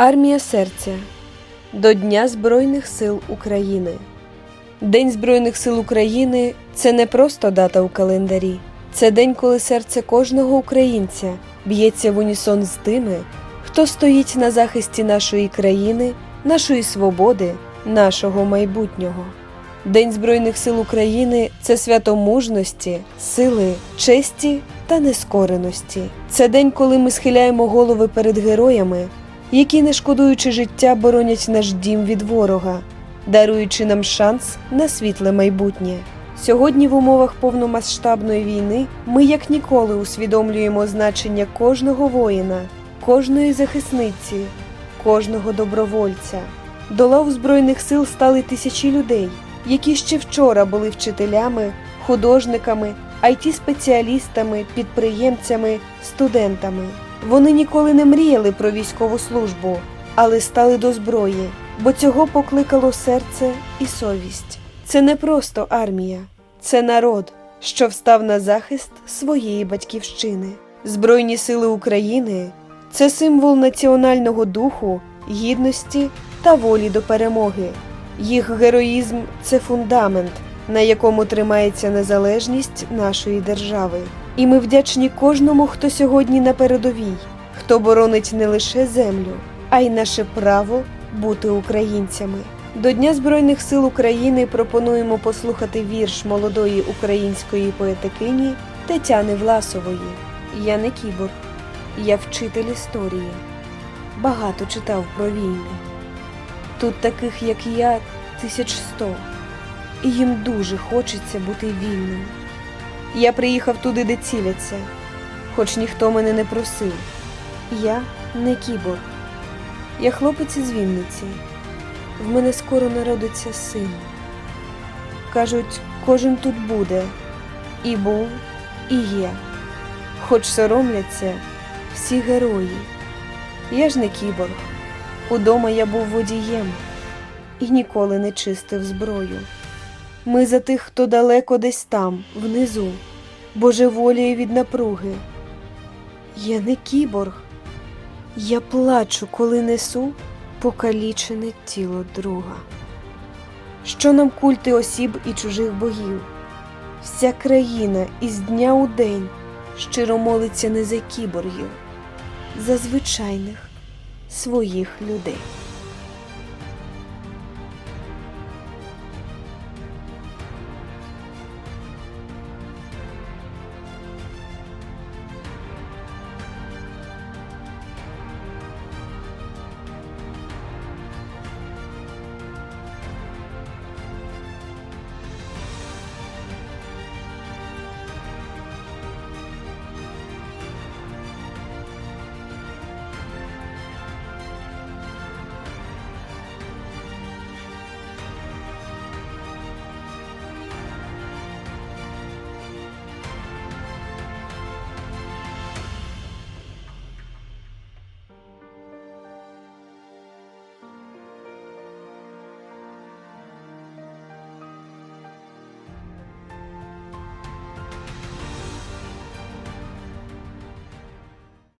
Армія серця до Дня Збройних сил України. День Збройних сил України це не просто дата у календарі. Це день, коли серце кожного українця б'ється в унісон з тими, хто стоїть на захисті нашої країни, нашої свободи, нашого майбутнього. День Збройних сил України це свято мужності, сили, честі та нескореності. Це день, коли ми схиляємо голови перед героями, які, не шкодуючи життя, боронять наш дім від ворога, даруючи нам шанс на світле майбутнє. Сьогодні, в умовах повномасштабної війни, ми як ніколи усвідомлюємо значення кожного воїна, кожної захисниці, кожного добровольця. До лав Збройних сил стали тисячі людей, які ще вчора були вчителями, художниками, it спеціалістами підприємцями, студентами. Вони ніколи не мріяли про військову службу, але стали до зброї, бо цього покликало серце і совість. Це не просто армія, це народ, що встав на захист своєї батьківщини. Збройні сили України це символ національного духу, гідності та волі до перемоги. Їх героїзм це фундамент, на якому тримається незалежність нашої держави. І ми вдячні кожному, хто сьогодні на передовій, хто боронить не лише землю, а й наше право бути українцями. До Дня Збройних сил України пропонуємо послухати вірш молодої української поетикині Тетяни Власової. Я не кіборг, я вчитель історії. Багато читав про війни. Тут таких, як я, тисяч сто, і їм дуже хочеться бути вільним. Я приїхав туди, де ціляться, хоч ніхто мене не просив. Я не кіборг. Я хлопець із Вінниці. В мене скоро народиться син. Кажуть, кожен тут буде, і був, і є. Хоч соромляться всі герої. Я ж не кіборг. Удома я був водієм і ніколи не чистив зброю. Ми за тих, хто далеко десь там, внизу, божеволіє від напруги. Я не кіборг. Я плачу, коли несу покалічене тіло друга. Що нам культи осіб і чужих богів? Вся країна із дня у день щиро молиться не за кіборгів, за звичайних своїх людей.